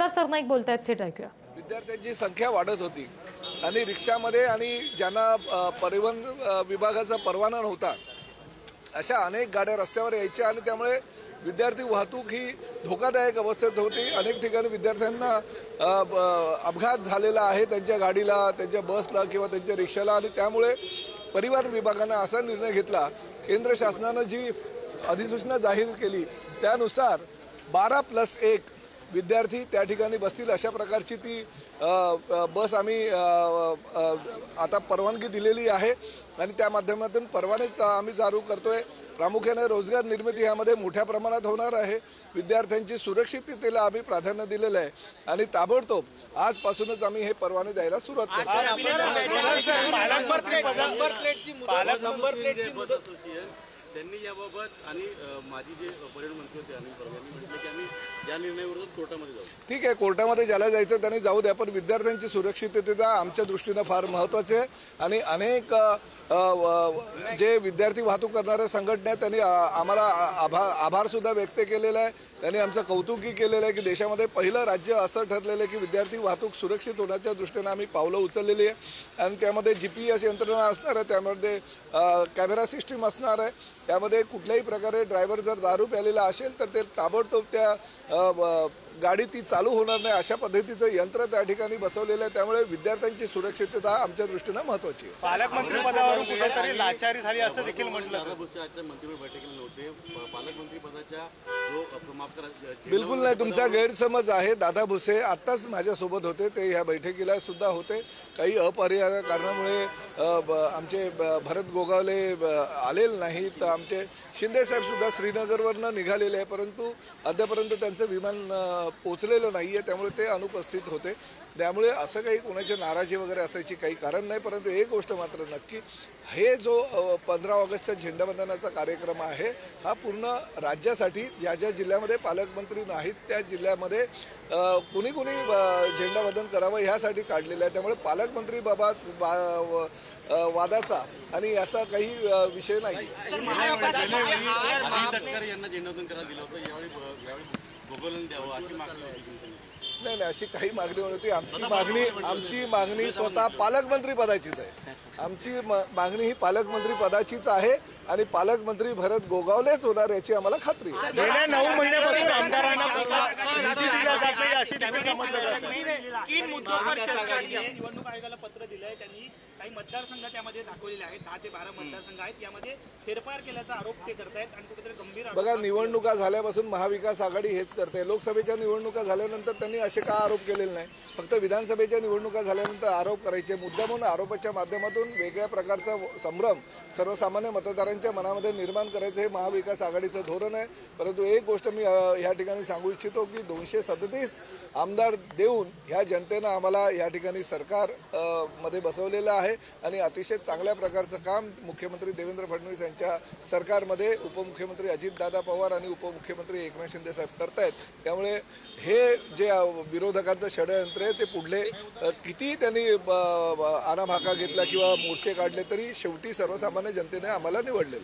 प्रताप सरनाईक बोलतायत थेट ऐकूया. विद्यार्थ्यांची संख्या वाढत होती. आणि रिक्षामध्ये आणि ज्यांना परिवहन विभागाचा परवाना नव्हता अशा अनेक गाड्या रस्त्यावर यायच्या आणि त्यामुळे विद्यार्थी वाहतूक ही धोकादायक अवस्थेत होती. अनेक ठिकाणी विद्यार्थ्यांना अपघात झालेला आहे त्यांच्या गाडीला त्यांच्या बसला किंवा त्यांच्या रिक्षाला आणि त्यामुळे परिवहन विभागानं असा निर्णय घेतला. केंद्र शासनानं जी अधिसूचना जाहीर केली त्यानुसार बारा प्लस एक विद्यार्थी त्या ठिकाणी बसतील अशा प्रकारची ती बस आम्ही आता परवानगी दिलेली आहे. आणि त्या माध्यमातून परवानेच आम्ही जारू करतोय. प्रामुख्याने रोजगार निर्मिती यामध्ये मोठ्या प्रमाणात होणार आहे. विद्यार्थ्यांची सुरक्षिततेला आम्ही प्राधान्य दिलेलं आहे. आणि ताबडतोब आजपासूनच आम्ही हे परवाने द्यायला सुरुवात करतो. त्यांनी याबाबत आणि माझी जे पर्यटन मंत्री होते अनिल परब यांनी म्हटलं की आम्ही या निर्णयावरून कोर्टामध्ये जाऊ. ठीक आहे कोर्टामध्ये ज्याला जायचं त्यांनी जाऊ द्या पण विद्यार्थ्यांची सुरक्षितता आमच्या दृष्टीनं फार महत्त्वाची आहे. आणि अनेक व- जे विद्यार्थी वाहतूक करणाऱ्या संघटना आहेत त्यांनी आम्हाला आभार आभारसुद्धा व्यक्त केलेला आहे. त्यांनी आमचं कौतुकही केलेलं आहे की देशामध्ये पहिलं राज्य असं ठरलेलं आहे की विद्यार्थी वाहतूक सुरक्षित होण्याच्या दृष्टीनं आम्ही पावलं उचललेली आहे. आणि त्यामध्ये जी पी एस यंत्रणा असणार आहे त्यामध्ये कॅमेरा सिस्टीम असणार आहे. त्यामध्ये कुठल्याही प्रकारे ड्रायव्हर जर दारू प्यालेला असेल तर ते ताबडतोब त्या गाडी ती चालू होणार नाही अशा पद्धतीचं यंत्र त्या ठिकाणी बसवलेलं आहे. त्यामुळे विद्यार्थ्यांची सुरक्षितता आमच्या दृष्टीनं महत्वाची आहे. पालकमंत्री पदावरून कुठेतरी लाचारी झाली असं देखील म्हटलं दादा भुसे आजच्या मंत्रिमंडळ बैठकीला नव्हते. प- पालकमंत्री पदाच्या बिलकुल नाही तुमचा गैरसमज आहे. दादा भुसे आत्ताच माझ्यासोबत होते. ते ह्या बैठकीला सुद्धा होते. काही अपरिहार्य कारणामुळे आमचे भरत गोगावले आलेले नाहीत. आमचे शिंदे साहेब सुद्धा श्रीनगरवरनं निघालेले आहे. परंतु अद्यापर्यंत त्यांचं विमान पोचलेलं नाही आहे त्यामुळे ते अनुपस्थित होते त्यामुळे असं काही कोणाची नाराजी वगैरे असायची काही कारण नाही परंतु एक गोष्ट मात्र नक्की हे जो पंधरा ऑगस्टचा झेंडावंदनाचा कार्यक्रम आहे हा पूर्ण राज्यासाठी ज्या ज्या जिल्ह्यामध्ये पालकमंत्री नाहीत त्या जिल्ह्यामध्ये कुणी कुणी झेंडावंदन करावं ह्यासाठी काढलेलं आहे त्यामुळे पालकमंत्री बाबा वादाचा आणि याचा काही विषय नाही होतं द्यावं अशी मागणी होती. नाही नाही अशी काही मागणी नव्हती आमची मागणी आमची मागणी स्वतः पालकमंत्री पदाचीच आहे. आमची म- मागणी ही पालकमंत्री पदाचीच आहे आणि पालकमंत्री भरत गोगावलेच होणार याची आम्हाला खात्री आहे. गेल्या नऊ महिन्यापासून निवडणूक आयोगाला पत्र दिलंय. त्यांनी काही मतदारसंघ त्यामध्ये दाखवलेले आहेत. दहा ते बारा मतदारसंघ आहेत. यामध्ये फेरफार केल्याचा आरोप ते करतायत आणि कुठेतरी गंभीर आरोप बघा निवडणुका झाल्यापासून महाविकास आघाडी हेच करते. लोकसभेच्या निवडणुका झाल्यानंतर त्यांनी असे का आरोप केलेले नाही? फक्त विधानसभेच्या निवडणुका झाल्यानंतर आरोप करायचे. मुद्दा म्हणून आरोपाच्या माध्यमातून वेगळ्या प्रकारचा संभ्रम सर्वसामान्य मतदारांच्या मनामध्ये निर्माण करायचं हे महाविकास आघाडीचं धोरण आहे. परंतु एक गोष्ट मी या ठिकाणी सांगू इच्छितो की दोनशे सदतीस आमदार देऊन ह्या जनतेनं आम्हाला या ठिकाणी सरकारमध्ये बसवलेलं आहे आणि अतिशय चांगल्या प्रकारचं काम मुख्यमंत्री देवेंद्र फडणवीस यांच्या सरकारमध्ये उपमुख्यमंत्री अजितदादा पवार आणि उपमुख्यमंत्री एकनाथ शिंदे साहेब करतायत. त्यामुळे हे जे विरोधकांचं षडयंत्र आहे ते पुढले किती त्यांनी ब- आनाभाका घेतला किंवा मोर्चे काढले तरी शेवटी सर्वसामान्य जनतेने आम्हाला निवडले